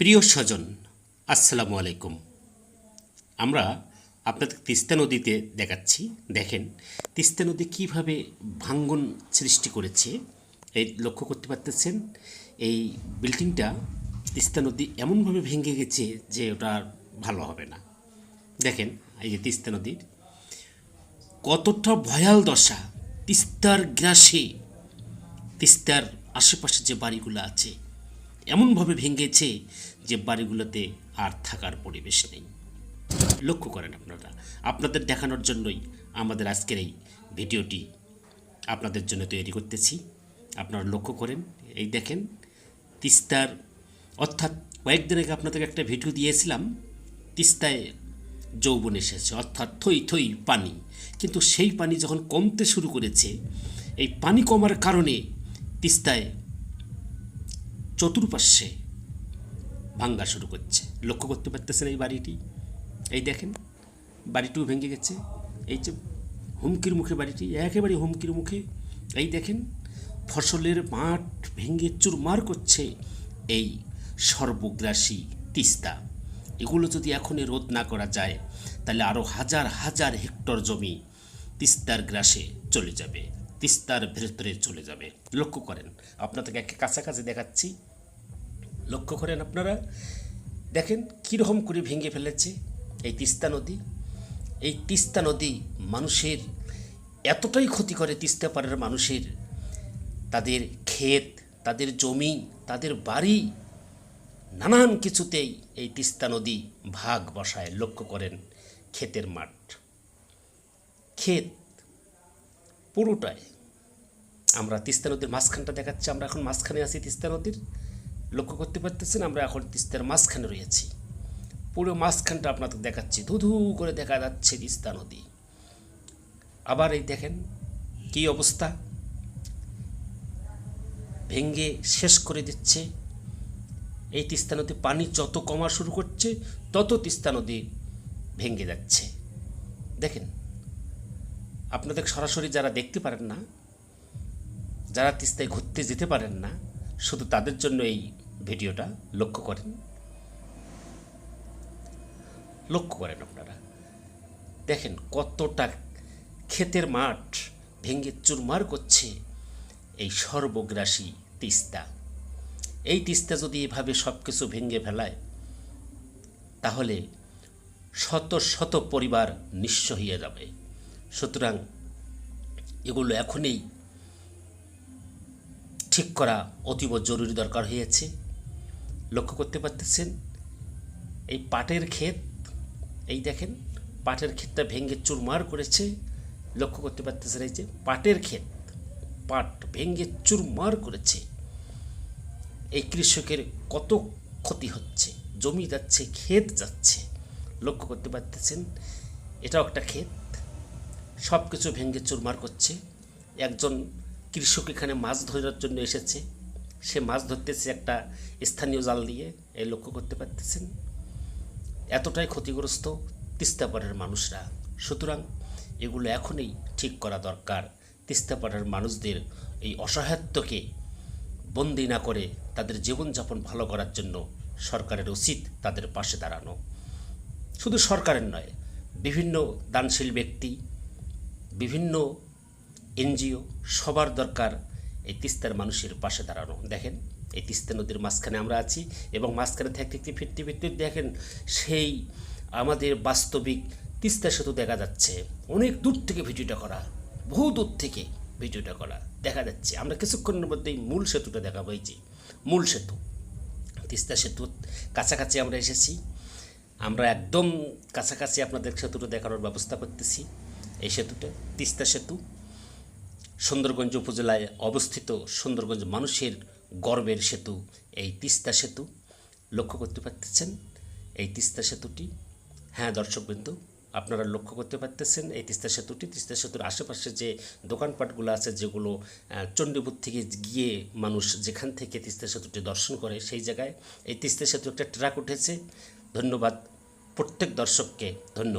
প্রিয় স্বজন, আসসালামু আলাইকুম। আমরা আপনাদের তিস্তা নদীতে দেখাচ্ছি। দেখেন, তিস্তা নদী কীভাবে ভাঙ্গন সৃষ্টি করেছে, এই লক্ষ্য করতে পারতেছেন? এই বিল্ডিংটা তিস্তা নদী এমনভাবে ভেঙে গেছে যে ওটা ভালো হবে না। দেখেন, এই যে তিস্তা নদীর কতটা ভয়াল দশা, তিস্তার গ্রাসে, তিস্তার আশেপাশে যে বাড়িগুলো আছে এমনভাবে ভেঙেছে যে বাড়িগুলোতে আর থাকার পরিবেশ নেই। লক্ষ্য করেন আপনারা, আপনাদের দেখানোর জন্যই আমাদের আজকের এই ভিডিওটি আপনাদের জন্য তৈরি করতেছি। আপনারা লক্ষ্য করেন, এই দেখেন, তিস্তার, অর্থাৎ কয়েকদিন আগে আপনাদেরকে একটা ভিডিও দিয়েছিলাম, তিস্তায় যৌবন এসেছে, অর্থাৎ থই থই পানি। কিন্তু সেই পানি যখন কমতে শুরু করেছে, এই পানি কমার কারণে তিস্তায় চতুর্পাশ্বে ভাঙ্গা শুরু করছে। লক্ষ্য করতে পারতেছেন এই বাড়িটি? এই দেখেন, বাড়িটিও ভেঙে গেছে। এই যে হুমকির মুখে বাড়িটি, একেবারে হুমকির মুখে। এই দেখেন, ফসলের মাঠ ভেঙে চুরমার করছে এই সর্বগ্রাসী তিস্তা। এগুলো যদি এখনই রোধ না করা যায়, তাহলে আরও হাজার হাজার হেক্টর জমি তিস্তার গ্রাসে চলে যাবে, তিস্তার ভেতরে চলে যাবে। লক্ষ্য করেন, আপনাদেরকে একে কাছাকাছি দেখাচ্ছি। লক্ষ্য করেন আপনারা? দেখেন কীরকম করে ভেঙে ফেলেছে এই তিস্তা নদী। এই তিস্তা নদী মানুষের, এতটাই ক্ষতি করে তিস্তা পাড়ের মানুষের। তাদের ক্ষেত, তাদের জমি, তাদের বাড়ি, নানান কিছুতেই এই তিস্তা নদী ভাগ বসায়, লক্ষ্য করেন ক্ষেতের মাঠ। ক্ষেত পুরোটাই। আমরা তিস্তা নদীর মাঝখানটা দেখাচ্ছি, আমরা এখন মাঝখানে আছি তিস্তা নদীর। লক্ষ্য করতে পারতেছেন, আমরা এখন তিস্তার মাঝখানে রয়েছি। পুরো মাঝখানটা আপনাদের দেখাচ্ছি। ধুধু করে দেখা যাচ্ছে তিস্তা নদী। আবার এই দেখেন কি অবস্থা? ভেঙ্গে শেষ করে দিচ্ছে। এই তিস্তা নদী পানি যত কমা শুরু করছে, তত তিস্তা নদী ভেঙে যাচ্ছে। দেখেন, আপনাদের সরাসরি যারা দেখতে পারেন না, যারা তিস্তায় ঘুরতে যেতে পারেন না শুধু তাদের জন্য এই ভিডিওটা লক্ষ্য করেন। লক্ষ্য করেন আপনারা। দেখেন কতটা ক্ষেতের মাঠ ভেঙে চুরমার করছে এই সর্বগ্রাসী তিস্তা। এই তিস্তা যদি এভাবে সব কিছু ভেঙে ফেলায়, তাহলে শত শত পরিবার নিঃস্ব হয়ে যাবে। সুতরাং এগুলো এখনই ঠিক করা অতীব জরুরি দরকার হয়েছে। লক্ষ্য করতে পারতেছেন, এই পাটের ক্ষেত, এই দেখেন, পাটের ক্ষেতটা ভেঙে চুরমার করেছে। লক্ষ্য করতে পারতেছেন এই যে পাটের ক্ষেত, পাট ভেঙে চুরমার করেছে। এই কৃষকের কত ক্ষতি হচ্ছে, জমি যাচ্ছে, ক্ষেত যাচ্ছে। লক্ষ্য করতে পারতেছেন, এটাও একটা ক্ষেত সব কিছু ভেঙে চুরমার করছে। একজন কৃষক এখানে মাছ ধরার জন্য এসেছে। সে মাছ ধরতেছে একটা স্থানীয় জাল দিয়ে এই লক্ষ্য করতে পারতেছেন। এতটাই ক্ষতিগ্রস্ত তিস্তাপাড়ের মানুষরা। সুতরাং এগুলো এখনই ঠিক করা দরকার। তিস্তাপাড়ের মানুষদের এই অসহায়ত্বকে বন্দি না করে তাদের জীবনযাপন ভালো করার জন্য সরকারের উচিত তাদের পাশে দাঁড়ানো। শুধু সরকারের নয়, বিভিন্ন দানশীল ব্যক্তি, বিভিন্ন এনজিও সবার দরকার এই তিস্তার মানুষের পাশে দাঁড়ানো। দেখেন, এই তিস্তা নদীর মাঝখানে আমরা আছি এবং মাঝখানে থাকতে থাকতে ফিরতে ফিরতে দেখেন, সেই আমাদের বাস্তবিক তিস্তা সেতু দেখা যাচ্ছে। অনেক দূর থেকে ভিডিওটা করা, বহু দূর থেকে ভিডিওটা করা দেখা যাচ্ছে। আমরা কিছুক্ষণের মধ্যেই মূল সেতুটা এই যে মূল সেতু। তিস্তা সেতুর কাছাকাছি আমরা এসেছি। আমরা একদম কাছাকাছি আপনাদের সেতুটা দেখানোর ব্যবস্থা করতেছি। এই সেতুটা তিস্তা সেতু। সুন্দরগঞ্জ উপজেলায় অবস্থিত সুন্দরগঞ্জ মানুষের গর্বের সেতু, এই তিস্তা সেতু। লক্ষ্য করতে পারতেছেন? এই তিস্তা সেতুটি? হ্যাঁ দর্শকবৃন্দ, আপনারা লক্ষ্য করতে পারতেছেন এই তিস্তা সেতুটি। তিস্তা সেতুর আশেপাশে যে দোকানপাটগুলো আছে, যেগুলো চণ্ডীপুর থেকে গিয়ে মানুষ যেখান থেকে তিস্তা সেতুটি দর্শন করে সেই জায়গায় এই তিস্তা সেতু একটা ট্রাক উঠেছে। ধন্যবাদ প্রত্যেক দর্শককে, ধন্যবাদ।